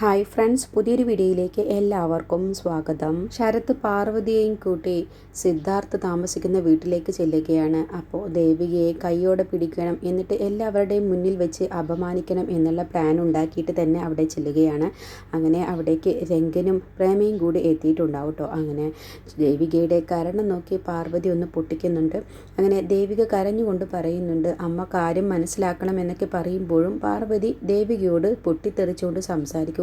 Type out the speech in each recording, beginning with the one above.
Hi friends പുതിയൊരു വീഡിയോയിലേക്ക് എല്ലാവർക്കും സ്വാഗതം. ശരത് പാർവതിയെയും കൂട്ടി സിദ്ധാർത്ഥ് താമസിക്കുന്ന വീട്ടിലേക്ക് ചെല്ലുകയാണ്. അപ്പോൾ ദേവികയെ കൈയോടെ പിടിക്കണം എന്നിട്ട് എല്ലാവരുടെയും മുന്നിൽ വെച്ച് അപമാനിക്കണം എന്നുള്ള പ്ലാൻ ഉണ്ടാക്കിയിട്ട് തന്നെ അവിടെ ചെല്ലുകയാണ്. അങ്ങനെ അവിടേക്ക് രംഗനും പ്രേമയും കൂടി എത്തിയിട്ടുണ്ടാവും കേട്ടോ അങ്ങനെ ദേവികയുടെ കരണം നോക്കി പാർവതി ഒന്ന് പൊട്ടിക്കുന്നുണ്ട്. അങ്ങനെ ദേവിക കരഞ്ഞുകൊണ്ട് പറയുന്നുണ്ട് അമ്മ കാര്യം മനസ്സിലാക്കണം എന്നൊക്കെ പറയുമ്പോഴും പാർവതി ദേവികയോട് പൊട്ടിത്തെറിച്ചുകൊണ്ട്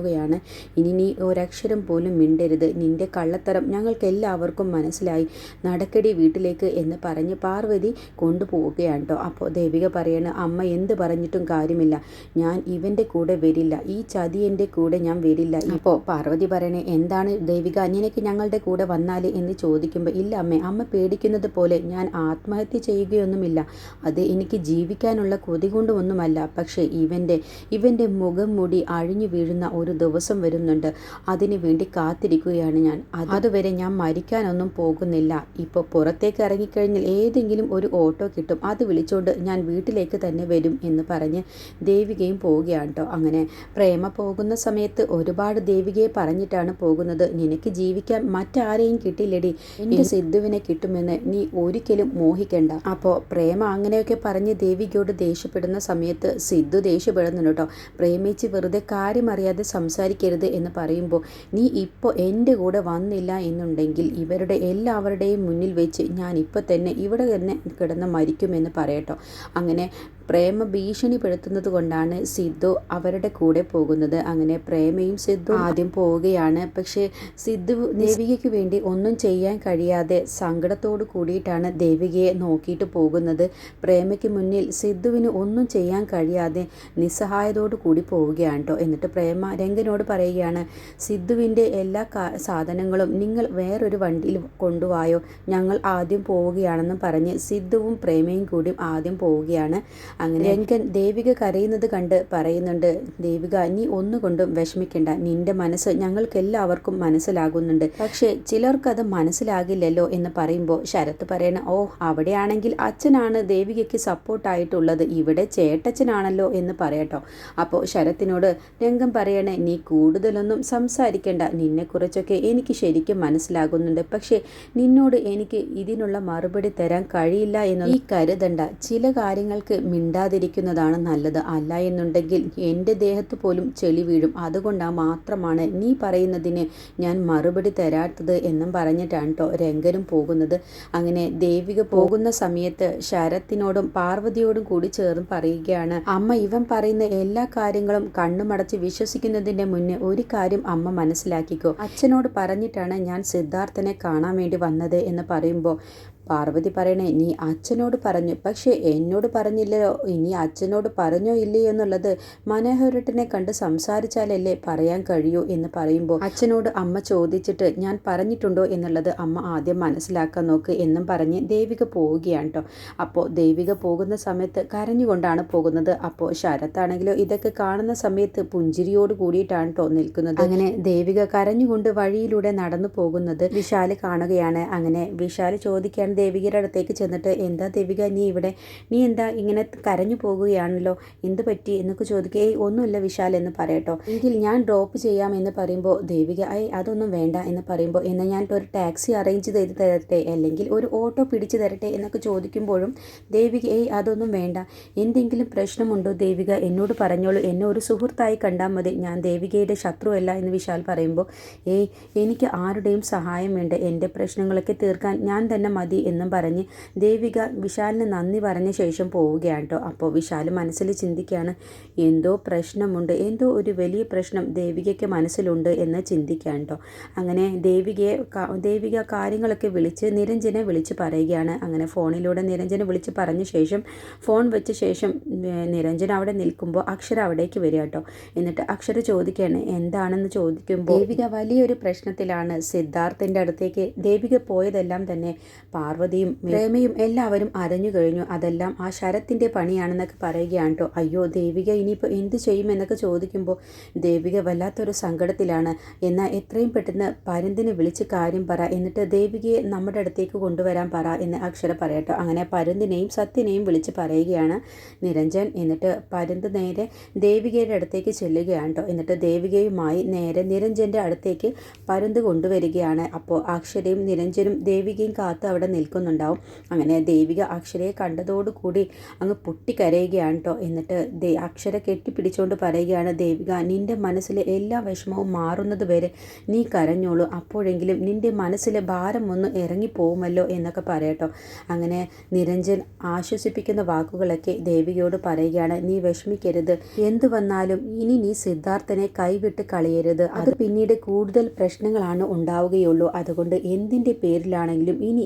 സംസാരിക്കുകയാണ് ഇനി നീ ഒരക്ഷരം പോലും മിണ്ടരുത്. നിന്റെ കള്ളത്തരം ഞങ്ങൾക്ക് എല്ലാവർക്കും മനസ്സിലായി. നടക്കടി വീട്ടിലേക്ക് എന്ന് പറഞ്ഞ് പാർവതി കൊണ്ടുപോവുകയാണ് കേട്ടോ. അപ്പോൾ ദേവിക പറയണ അമ്മ എന്ത് പറഞ്ഞിട്ടും കാര്യമില്ല. ഞാൻ ഇവന്റെ കൂടെ വരില്ല. ഈ ചതിയന്റെ കൂടെ ഞാൻ വരില്ല. ഇപ്പോൾ പാർവതി പറയണേ എന്താണ് ദേവിക നിനക്ക് ഞങ്ങളുടെ കൂടെ വന്നാൽ എന്ന് ചോദിക്കുമ്പോൾ ഇല്ല അമ്മേ അമ്മ പേടിക്കുന്നത് പോലെ ഞാൻ ആത്മഹത്യ ചെയ്യുകയൊന്നുമില്ല. അത് എനിക്ക് ജീവിക്കാനുള്ള കൊതി കൊണ്ടുമൊന്നുമല്ല. പക്ഷേ ഇവന്റെ ഇവന്റെ മുഖം മുടി അഴിഞ്ഞു വീഴുന്ന ഒരു ദിവസം വരുന്നുണ്ട്. അതിനു വേണ്ടി കാത്തിരിക്കുകയാണ് ഞാൻ. അതുവരെ ഞാൻ മരിക്കാനൊന്നും പോകുന്നില്ല. ഇപ്പോൾ പുറത്തേക്ക് ഇറങ്ങിക്കഴിഞ്ഞാൽ ഏതെങ്കിലും ഒരു ഓട്ടോ കിട്ടും. അത് വിളിച്ചുകൊണ്ട് ഞാൻ വീട്ടിലേക്ക് തന്നെ വരും എന്ന് പറഞ്ഞ് ദേവികയും പോവുകയാണ് കേട്ടോ അങ്ങനെ പ്രേമ പോകുന്ന സമയത്ത് ഒരുപാട് ദേവികയെ പറഞ്ഞിട്ടാണ് പോകുന്നത്. നിനക്ക് ജീവിക്കാൻ മറ്റാരെയും കിട്ടില്ലടി. എന്റെ സിദ്ധുവിനെ കിട്ടുമെന്ന് നീ ഒരിക്കലും മോഹിക്കണ്ട. അപ്പോൾ പ്രേമ അങ്ങനെയൊക്കെ പറഞ്ഞ് ദേവികയോട് ദേഷ്യപ്പെടുന്ന സമയത്ത് സിദ്ധു ദേഷ്യപ്പെടുന്നുണ്ട് കേട്ടോ പ്രേമിച്ച് വെറുതെ കാര്യമറിയാതെ സംസാരിക്കരുത് എന്ന് പറയുമ്പോൾ നീ ഇപ്പോൾ എന്റെ കൂടെ വന്നില്ല എന്നുണ്ടെങ്കിൽ ഇവരുടെ എല്ലാവരുടെയും മുന്നിൽ വെച്ച് ഞാൻ ഇപ്പോൾ തന്നെ ഇവിടെ തന്നെ കിടന്ന് മരിക്കുമെന്ന് പറയട്ടോ. അങ്ങനെ പ്രേമ ഭീഷണിപ്പെടുത്തുന്നത് കൊണ്ടാണ് സിദ്ധു അവരുടെ കൂടെ പോകുന്നത്. അങ്ങനെ പ്രേമയും സിദ്ധു ആദ്യം പോവുകയാണ്. പക്ഷേ സിദ്ധു ദേവികയ്ക്ക് വേണ്ടി ഒന്നും ചെയ്യാൻ കഴിയാതെ സങ്കടത്തോട് കൂടിയിട്ടാണ് ദേവികയെ നോക്കിയിട്ട് പോകുന്നത്. പ്രേമയ്ക്ക് മുന്നിൽ സിദ്ധുവിന് ഒന്നും ചെയ്യാൻ കഴിയാതെ നിസ്സഹായതോടു കൂടി പോവുകയാണ് കേട്ടോ എന്നിട്ട് പ്രേമ രംഗനോട് പറയുകയാണ് സിദ്ധുവിന്റെ എല്ലാ സാധനങ്ങളും നിങ്ങൾ വേറൊരു വണ്ടിയിൽ കൊണ്ടുപോയോ ഞങ്ങൾ ആദ്യം പോവുകയാണെന്ന് പറഞ്ഞ് സിദ്ധുവും പ്രേമയും കൂടി ആദ്യം പോവുകയാണ്. അങ്ങനെ രംഗൻ ദേവിക കരയുന്നത് കണ്ട് പറയുന്നുണ്ട് ദേവിക നീ ഒന്നുകൊണ്ടും വിഷമിക്കേണ്ട. നിന്റെ മനസ്സ് ഞങ്ങൾക്കെല്ലാവർക്കും മനസ്സിലാകുന്നുണ്ട്. പക്ഷേ ചിലർക്കത് മനസ്സിലാകില്ലല്ലോ എന്ന് പറയുമ്പോൾ ശരത്ത് പറയണ ഓ അവിടെയാണെങ്കിൽ അച്ഛനാണ് ദേവികയ്ക്ക് സപ്പോർട്ടായിട്ടുള്ളത്. ഇവിടെ ചേട്ടച്ചനാണല്ലോ എന്ന് പറയട്ടോ. അപ്പോൾ ശരത്തിനോട് രംഗം പറയണേ നീ കൂടുതലൊന്നും സംസാരിക്കേണ്ട. നിന്നെക്കുറിച്ചൊക്കെ എനിക്ക് ശരിക്കും മനസ്സിലാകുന്നുണ്ട്. പക്ഷേ നിന്നോട് എനിക്ക് ഇതിനുള്ള മറുപടി തരാൻ കഴിയില്ല എന്ന് നീ കരുതണ്ട. ചില കാര്യങ്ങൾക്ക് മിണ്ടാതിരിക്കുന്നതാണ് നല്ലത്. അല്ല എന്നുണ്ടെങ്കിൽ എന്റെ ദേഹത്ത് പോലും ചെളി വീഴും. അതുകൊണ്ടാണ് മാത്രമാണ് നീ പറയുന്നതിന് ഞാൻ മറുപടി തരാത്തത് എന്നും പറഞ്ഞിട്ടാണ് കേട്ടോ രംഗനും പോകുന്നത്. അങ്ങനെ ദേവിക പോകുന്ന സമയത്ത് ശരത്തിനോടും പാർവതിയോടും കൂടി ചേർന്ന് പറയുകയാണ് അമ്മ ഇവൻ പറയുന്ന എല്ലാ കാര്യങ്ങളും കണ്ണുമടച്ച് വിശ്വസിക്കുന്നതിന്റെ മുന്നേ ഒരു കാര്യം അമ്മ മനസ്സിലാക്കിക്കോ. അച്ഛനോട് പറഞ്ഞിട്ടാണ് ഞാൻ സിദ്ധാർത്ഥനെ കാണാൻ വേണ്ടി വന്നത് എന്ന് പറയുമ്പോൾ പാർവതി പറയണേ നീ അച്ഛനോട് പറഞ്ഞു പക്ഷേ എന്നോട് പറഞ്ഞില്ലയോ ഇനി അച്ഛനോട് പറഞ്ഞോ ഇല്ലയോ എന്നുള്ളത് മനോഹരട്ടിനെ കണ്ട് സംസാരിച്ചാലല്ലേ പറയാൻ കഴിയൂ എന്ന് പറയുമ്പോൾ അച്ഛനോട് അമ്മ ചോദിച്ചിട്ട് ഞാൻ പറഞ്ഞിട്ടുണ്ടോ എന്നുള്ളത് അമ്മ ആദ്യം മനസ്സിലാക്കാൻ നോക്ക് എന്നും പറഞ്ഞ് ദേവിക പോവുകയാണ് കേട്ടോ അപ്പോൾ ദേവിക പോകുന്ന സമയത്ത് കരഞ്ഞുകൊണ്ടാണ് പോകുന്നത്. അപ്പോൾ ശരത്താണെങ്കിലോ ഇതൊക്കെ കാണുന്ന സമയത്ത് പുഞ്ചിരിയോട് കൂടിയിട്ടാണ് കേട്ടോ നിൽക്കുന്നത്. അങ്ങനെ ദേവിക കരഞ്ഞുകൊണ്ട് വഴിയിലൂടെ നടന്നു പോകുന്നത് വിശാൽ കാണുകയാണ്. അങ്ങനെ വിശാൽ ചോദിക്കാൻ ദേവികയുടെ അടുത്തേക്ക് ചെന്നിട്ട് എന്താ ദേവിക നീ ഇവിടെ? നീ എന്താ ഇങ്ങനെ കരഞ്ഞു പോകുകയാണല്ലോ? എന്ത് പറ്റി? എന്നൊക്കെ ചോദിക്കുക. ഏയ് ഒന്നുമില്ല വിശാൽ എന്ന് പറയട്ടോ. എങ്കിൽ ഞാൻ ഡ്രോപ്പ് ചെയ്യാം എന്ന് പറയുമ്പോൾ ദേവിക ഐ അതൊന്നും വേണ്ട എന്ന് പറയുമ്പോൾ എന്നെ ഞാൻ ഒരു ടാക്സി അറേഞ്ച് ചെയ്ത് തരട്ടെ? അല്ലെങ്കിൽ ഒരു ഓട്ടോ പിടിച്ചു തരട്ടെ? എന്നൊക്കെ ചോദിക്കുമ്പോഴും ദേവിക ഏയ് അതൊന്നും വേണ്ട. എന്തെങ്കിലും പ്രശ്നമുണ്ടോ ദേവിക? എന്നോട് പറഞ്ഞോളൂ. എന്നെ ഒരു സുഹൃത്തായി കണ്ടാൽ മതി. ഞാൻ ദേവികയുടെ ശത്രുവല്ല എന്ന് വിശാൽ പറയുമ്പോൾ ഏയ് എനിക്ക് ആരുടെയും സഹായം വേണ്ട. എന്റെ പ്രശ്നങ്ങളൊക്കെ തീർക്കാൻ ഞാൻ തന്നെ മതി എന്നും പറഞ്ഞ് ദേവിക വിശാലിന് നന്ദി പറഞ്ഞ ശേഷം പോവുകയാണ് കേട്ടോ. അപ്പോൾ വിശാൽ മനസ്സിൽ ചിന്തിക്കുകയാണ് എന്തോ പ്രശ്നമുണ്ട് എന്തോ ഒരു വലിയ പ്രശ്നം ദേവികയ്ക്ക് മനസ്സിലുണ്ട് എന്ന് ചിന്തിക്കുകയാണ് കേട്ടോ. അങ്ങനെ ദേവികയെ ദേവിക കാര്യങ്ങളൊക്കെ വിളിച്ച് നിരഞ്ജനെ വിളിച്ച് പറയുകയാണ്. അങ്ങനെ ഫോണിലൂടെ നിരഞ്ജനെ വിളിച്ച് പറഞ്ഞ ശേഷം ഫോൺ വെച്ച ശേഷം നിരഞ്ജൻ അവിടെ നിൽക്കുമ്പോൾ അക്ഷര അവിടേക്ക് വരിക കേട്ടോ. എന്നിട്ട് അക്ഷര ചോദിക്കുകയാണ് എന്താണെന്ന് ചോദിക്കുമ്പോൾ? ദേവിക വലിയൊരു പ്രശ്നത്തിലാണ് സിദ്ധാർത്ഥിന്റെ അടുത്തേക്ക്. ദേവിക പോയതെല്ലാം തന്നെ പാർവതി പാർവതിയും പ്രേമയും എല്ലാവരും അരഞ്ഞു കഴിഞ്ഞു. അതെല്ലാം ആ ശരത്തിന്റെ പണിയാണെന്നൊക്കെ പറയുകയാണ് കേട്ടോ. അയ്യോ ദേവിക ഇനിയിപ്പോൾ എന്ത് ചെയ്യുമെന്നൊക്കെ ചോദിക്കുമ്പോൾ ദേവിക വല്ലാത്തൊരു സങ്കടത്തിലാണ്. എന്നാൽ എത്രയും പെട്ടെന്ന് പരുന്തിനെ വിളിച്ച് കാര്യം പറ. എന്നിട്ട് ദേവികയെ നമ്മുടെ അടുത്തേക്ക് കൊണ്ടുവരാൻ പറ എന്ന് അക്ഷര പറയട്ടോ അങ്ങനെ പരുന്തിനെയും സത്യനെയും വിളിച്ച് പറയുകയാണ് നിരഞ്ജൻ. എന്നിട്ട് പരുന്ത് നേരെ ദേവികയുടെ അടുത്തേക്ക് ചെല്ലുകയാണ് കേട്ടോ. എന്നിട്ട് ദേവികയുമായി നേരെ നിരഞ്ജന്റെ അടുത്തേക്ക് പരുന്ത് കൊണ്ടുവരികയാണ്. അപ്പോൾ അക്ഷരയും നിരഞ്ജനും ദേവികയും കാത്ത് അവിടെ നിൽക്കുന്നുണ്ടാവും അങ്ങനെ ദേവിക അക്ഷരയെ കണ്ടതോടുകൂടി അങ്ങ് പൊട്ടിക്കരയുകയാണ് കേട്ടോ എന്നിട്ട് ദേ അക്ഷര കെട്ടിപ്പിടിച്ചുകൊണ്ട് പറയുകയാണ് ദേവിക നിന്റെ മനസ്സിലെ എല്ലാ വിഷമവും മാറുന്നത് വരെ നീ കരഞ്ഞോളൂ. അപ്പോഴെങ്കിലും നിന്റെ മനസ്സിലെ ഭാരം ഒന്ന് ഇറങ്ങിപ്പോകുമല്ലോ എന്നൊക്കെ പറയട്ടോ അങ്ങനെ നിരഞ്ജൻ ആശ്വസിപ്പിക്കുന്ന വാക്കുകളൊക്കെ ദേവികയോട് പറയുകയാണ് നീ വിഷമിക്കരുത്. എന്തു വന്നാലും ഇനി നീ സിദ്ധാർത്ഥനെ കൈവിട്ട് കളയരുത്. അത് പിന്നീട് കൂടുതൽ പ്രശ്നങ്ങളാണ് ഉണ്ടാവുകയുള്ളൂ. അതുകൊണ്ട് എന്തിന്റെ പേരിലാണെങ്കിലും ഇനി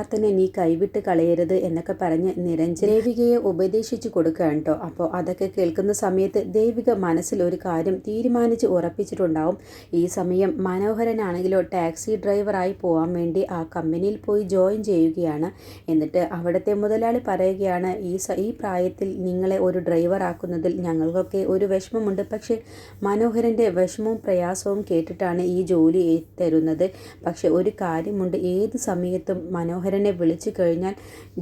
സിദ്ധാർത്ഥനെ നീ കൈവിട്ട് കളയരുത് എന്നൊക്കെ പറഞ്ഞ് നിരഞ്ജൻ ദേവികയെ ഉപദേശിച്ചു കൊടുക്കുകയാണ് കേട്ടോ. അപ്പോൾ അതൊക്കെ കേൾക്കുന്ന സമയത്ത് ദേവിക മനസ്സിൽ ഒരു കാര്യം തീരുമാനിച്ച് ഉറപ്പിച്ചിട്ടുണ്ടാവും. ഈ സമയം മനോഹരനാണെങ്കിലോ ടാക്സി ഡ്രൈവറായി പോകാൻ വേണ്ടി ആ കമ്പനിയിൽ പോയി ജോയിൻ ചെയ്യുകയാണ്. എന്നിട്ട് അവിടുത്തെ മുതലാളി പറയുകയാണ് ഈ ഈ പ്രായത്തിൽ നിങ്ങളെ ഒരു ഡ്രൈവറാക്കുന്നതിൽ ഞങ്ങൾക്കൊക്കെ ഒരു വിഷമമുണ്ട്. പക്ഷേ മനോഹരന്റെ വിഷമവും പ്രയാസവും കേട്ടിട്ടാണ് ഈ ജോലി തരുന്നത്. പക്ഷെ ഒരു കാര്യമുണ്ട്. ഏത് സമയത്തും മനോഹരനെ വിളിച്ചു കഴിഞ്ഞാൽ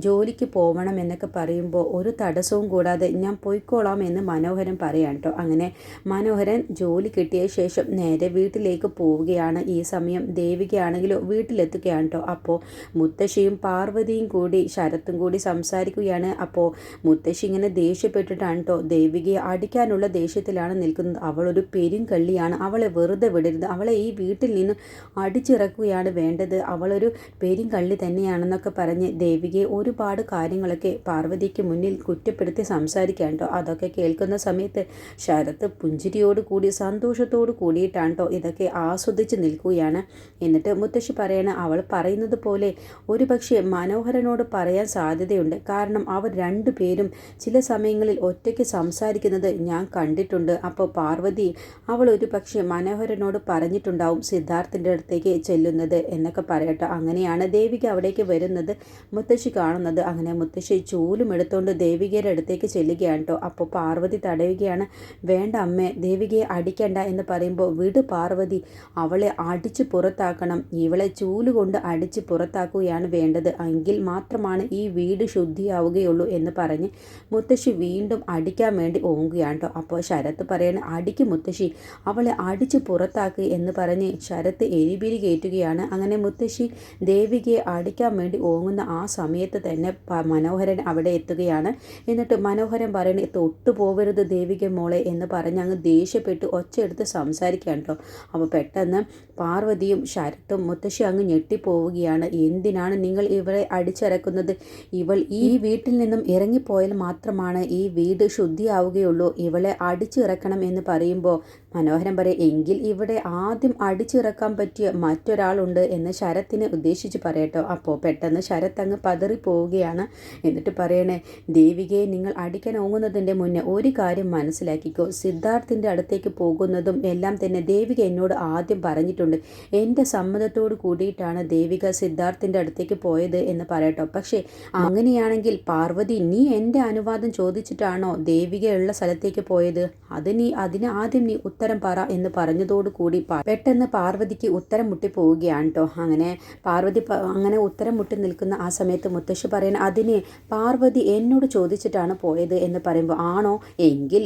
ജോലിക്ക് പോകണം എന്നൊക്കെ പറയുമ്പോൾ ഒരു തടസ്സവും കൂടാതെ ഞാൻ പോയിക്കോളാം എന്ന് മനോഹരൻ പറയാം കേട്ടോ. അങ്ങനെ മനോഹരൻ ജോലി കിട്ടിയ ശേഷം നേരെ വീട്ടിലേക്ക് പോവുകയാണ്. ഈ സമയം ദേവികയാണെങ്കിലോ വീട്ടിലെത്തുകയാണ് കേട്ടോ. അപ്പോൾ മുത്തശ്ശിയും പാർവതിയും കൂടി ശരത്തും കൂടി സംസാരിക്കുകയാണ്. അപ്പോൾ മുത്തശ്ശി ഇങ്ങനെ ദേഷ്യപ്പെട്ടിട്ടാണ് കേട്ടോ. ദേവികയെ അടിക്കാനുള്ള ദേഷ്യത്തിലാണ് നിൽക്കുന്നത്. അവളൊരു പെരുങ്കള്ളിയാണ്. അവളെ വെറുതെ വിടരുത്. അവളെ ഈ വീട്ടിൽ നിന്ന് അടിച്ചിറക്കുകയാണ് വേണ്ടത്. അവളൊരു പെരുങ്കള്ളി തന്നെയാണെന്നൊക്കെ പറഞ്ഞ് ദേവികയെ ഒരുപാട് കാര്യങ്ങളൊക്കെ പാർവതിക്ക് മുന്നിൽ കുറ്റപ്പെടുത്തി സംസാരിക്കാൻ അതൊക്കെ കേൾക്കുന്ന സമയത്ത് ശരത്ത് പുഞ്ചിരിയോട് കൂടി സന്തോഷത്തോട് കൂടിയിട്ടാണ് കേട്ടോ ഇതൊക്കെ ആസ്വദിച്ച് നിൽക്കുകയാണ്. എന്നിട്ട് മുത്തശ്ശി പറയണ അവൾ പറയുന്നത് പോലെ ഒരുപക്ഷെ മനോഹരനോട് പറയാൻ സാധ്യതയുണ്ട്. കാരണം അവർ രണ്ടു പേരും ചില സമയങ്ങളിൽ ഒറ്റയ്ക്ക് സംസാരിക്കുന്നത് ഞാൻ കണ്ടിട്ടുണ്ട്. അപ്പോൾ പാർവതി അവൾ ഒരു പക്ഷേ മനോഹരനോട് പറഞ്ഞിട്ടുണ്ടാവും സിദ്ധാർത്ഥിന്റെ അടുത്തേക്ക് ചെല്ലുന്നത് എന്നൊക്കെ പറയട്ടെ. അങ്ങനെയാണ് ദേവിക്ക് അവിടേക്ക് വരുന്നത് മുത്തശ്ശി കാണുന്നത്. അങ്ങനെ മുത്തശ്ശി ചൂലും എടുത്തുകൊണ്ട് ദേവികയുടെ അടുത്തേക്ക് ചെല്ലുകയാണ് കേട്ടോ അപ്പോൾ പാർവതി തടയുകയാണ്. വേണ്ട അമ്മേ ദേവികയെ അടിക്കണ്ട എന്ന് പറയുമ്പോൾ വിട് പാർവതി അവളെ അടിച്ച് പുറത്താക്കണം. ഇവളെ ചൂലുകൊണ്ട് അടിച്ച് പുറത്താക്കുകയാണ് വേണ്ടത്. എങ്കിൽ മാത്രമാണ് ഈ വീട് ശുദ്ധിയാവുകയുള്ളൂ എന്ന് പറഞ്ഞ് മുത്തശ്ശി വീണ്ടും അടിക്കാൻ വേണ്ടി ഓങ്ങുകയാണ് കേട്ടോ അപ്പോൾ ശരത്ത് പറയണ അടിക്ക് മുത്തശ്ശി അവളെ അടിച്ച് പുറത്താക്കുക എന്ന് പറഞ്ഞ് ശരത്ത് എരിപിരി കയറ്റുകയാണ്. അങ്ങനെ മുത്തശ്ശി ദേവികയെ അടിക്കാൻ വേണ്ടി ഓങ്ങുന്ന ആ സമയത്ത് തന്നെ മനോഹരൻ അവിടെ എത്തുകയാണ്. എന്നിട്ട് മനോഹരൻ പറയുന്നത് തൊട്ടു പോവരുത് ദേവിക മോളെ എന്ന് പറഞ്ഞ് അങ്ങ് ദേഷ്യപ്പെട്ട് ഒച്ചയെടുത്ത് സംസാരിക്കുകയാണ് കേട്ടോ. അപ്പോൾ പെട്ടെന്ന് പാർവതിയും ശരത്തും മുത്തശ്ശി അങ്ങ് ഞെട്ടിപ്പോവുകയാണ്. എന്തിനാണ് നിങ്ങൾ ഇവളെ അടിച്ചിറക്കുന്നത് ഇവൾ ഈ വീട്ടിൽ നിന്നും ഇറങ്ങിപ്പോയാൽ മാത്രമാണ് ഈ വീട് ശുദ്ധിയാവുകയുള്ളൂ. ഇവളെ അടിച്ചിറക്കണം എന്ന് പറയുമ്പോൾ മനോഹരൻ പറയും എങ്കിൽ ഇവിടെ ആദ്യം അടിച്ചിറക്കാൻ പറ്റിയ മറ്റൊരാളുണ്ട് എന്ന് ശരത്തിനെ ഉദ്ദേശിച്ച് പറയട്ടോ. അപ്പോൾ പെട്ടെന്ന് ശരത്ത് അങ്ങ് പതറിപ്പോവുകയാണ്. എന്നിട്ട് പറയണേ ദേവികയെ നിങ്ങൾ അടിക്കാൻ ഓങ്ങുന്നതിന്റെ മുന്നേ ഒരു കാര്യം മനസ്സിലാക്കിക്കോ. സിദ്ധാർത്ഥിന്റെ അടുത്തേക്ക് പോകുന്നതും എല്ലാം തന്നെ ദേവിക എന്നോട് ആദ്യം പറഞ്ഞിട്ടുണ്ട്. എന്റെ സമ്മതത്തോട് കൂടിയിട്ടാണ് ദേവിക സിദ്ധാർത്ഥിന്റെ അടുത്തേക്ക് പോയത് എന്ന് പറയട്ടോ. പക്ഷേ അങ്ങനെയാണെങ്കിൽ പാർവതി നീ എന്റെ അനുവാദം ചോദിച്ചിട്ടാണോ ദേവികയുള്ള സ്ഥലത്തേക്ക് പോയത്? അത് നീ അതിന് ആദ്യം നീ ഉത്തരം പറ എന്ന് പറഞ്ഞതോടുകൂടി പെട്ടെന്ന് പാർവതിക്ക് ഉത്തരം മുട്ടിപ്പോവുകയാണ് കേട്ടോ അങ്ങനെ പാർവതി അങ്ങനെ ഉത്തരം മുട്ടി നിൽക്കുന്ന ആ സമയത്ത് മുത്തശ്ശി പറയുന്ന അതിനെ പാർവതി എന്നോട് ചോദിച്ചിട്ടാണ് പോയത് എന്ന് പറയുമ്പോൾ ആണോ? എങ്കിൽ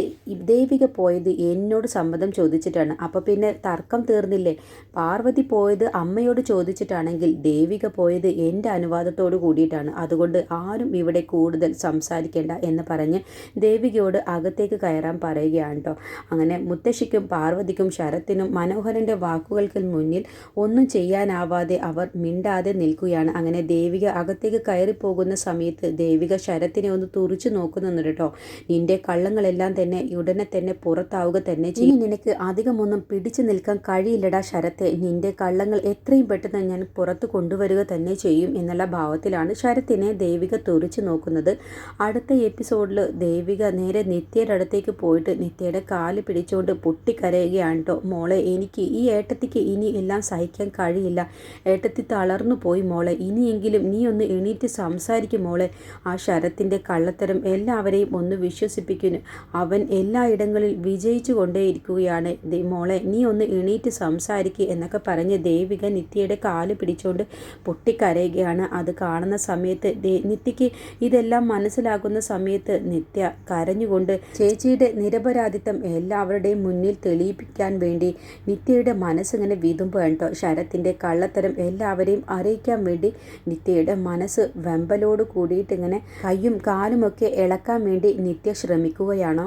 ദേവിക പോയത് എന്നോട് സമ്മതം ചോദിച്ചിട്ടാണ്. അപ്പോൾ പിന്നെ തർക്കം തീർന്നില്ലേ? പാർവതി പോയത് അമ്മയോട് ചോദിച്ചിട്ടാണെങ്കിൽ ദേവിക പോയത് എന്റെ അനുവാദത്തോട് കൂടിയിട്ടാണ്. അതുകൊണ്ട് ആരും ഇവിടെ കൂടുതൽ സംസാരിക്കേണ്ട എന്ന് പറഞ്ഞ് ദേവികയോട് അകത്തേക്ക് കയറാൻ പറയുകയാണ് കേട്ടോ അങ്ങനെ മുത്തശ്ശിക്കും പാർവതിക്കും ശരത്തിനും മനോഹരന്റെ വാക്കുകൾക്ക് മുന്നിൽ ഒന്നും ചെയ്യാനാവാതെ അവർ മിണ്ടാതെ നിൽക്കുകയാണ്. അങ്ങനെ ദേവിക അകത്തേക്ക് കയറി പോകുന്ന സമയത്ത് ദേവിക ശരത്തിനെ ഒന്ന് തുറിച്ചു നോക്കുന്നുണ്ട് കേട്ടോ. നിന്റെ കള്ളങ്ങളെല്ലാം തന്നെ ഉടനെ തന്നെ പുറത്താവുക തന്നെ ചെയ്യും. നിനക്ക് അധികമൊന്നും പിടിച്ചു നിൽക്കാൻ കഴിയില്ലടാ ശരത്തെ. നിന്റെ കള്ളങ്ങൾ എത്രയും പെട്ടെന്ന് ഞാൻ പുറത്ത് കൊണ്ടുവരിക തന്നെ ചെയ്യും എന്നുള്ള ഭാവത്തിലാണ് ശരത്തിനെ ദേവിക തുറിച്ചു നോക്കുന്നത്. അടുത്ത എപ്പിസോഡിൽ ദേവിക നേരെ നിത്യയുടെ അടുത്തേക്ക് പോയിട്ട് നിത്യയുടെ കാൽ പിടിച്ചുകൊണ്ട് പൊട്ടി പൊട്ടിക്കരയുകയാണ് കേട്ടോ. മോളെ എനിക്ക് ഈ ഏട്ടത്തിക്ക് ഇനി എല്ലാം സഹിക്കാൻ കഴിയില്ല. ഏട്ടത്തി തളർന്നു പോയി മോളെ. ഇനിയെങ്കിലും നീ ഒന്ന് എണീറ്റ് സംസാരിക്കും മോളെ. ആ ശരത്തിന്റെ കള്ളത്തരം എല്ലാവരെയും ഒന്ന് വിശ്വസിപ്പിക്കുന്നു. അവൻ എല്ലായിടങ്ങളിൽ വിജയിച്ചു കൊണ്ടേയിരിക്കുകയാണ് മോളെ നീ ഒന്ന് എണീറ്റ് സംസാരിക്കുക എന്നൊക്കെ പറഞ്ഞ് ദേവിക നിത്യയുടെ കാൽ പിടിച്ചുകൊണ്ട് പൊട്ടിക്കരയുകയാണ്. അത് കാണുന്ന സമയത്ത് നിത്യയ്ക്ക് ഇതെല്ലാം മനസ്സിലാകുന്ന സമയത്ത് നിത്യ കരഞ്ഞുകൊണ്ട് ചേച്ചിയുടെ നിരപരാധിത്വം എല്ലാവരുടെയും മുന്നിൽ തെളിയിപ്പിക്കാൻ വേണ്ടി നിത്യയുടെ മനസ്സിങ്ങനെ വിതുമ്പോ കേട്ടോ. ശരത്തിന്റെ കള്ളത്തരം എല്ലാവരെയും അറിയിക്കാൻ വേണ്ടി നിത്യയുടെ മനസ്സ് വെമ്പലോട് കൂടിയിട്ടിങ്ങനെ കൈയും കയ്യും കാലുമൊക്കെ ഇളക്കാൻ വേണ്ടി നിത്യ ശ്രമിക്കുകയാണോ.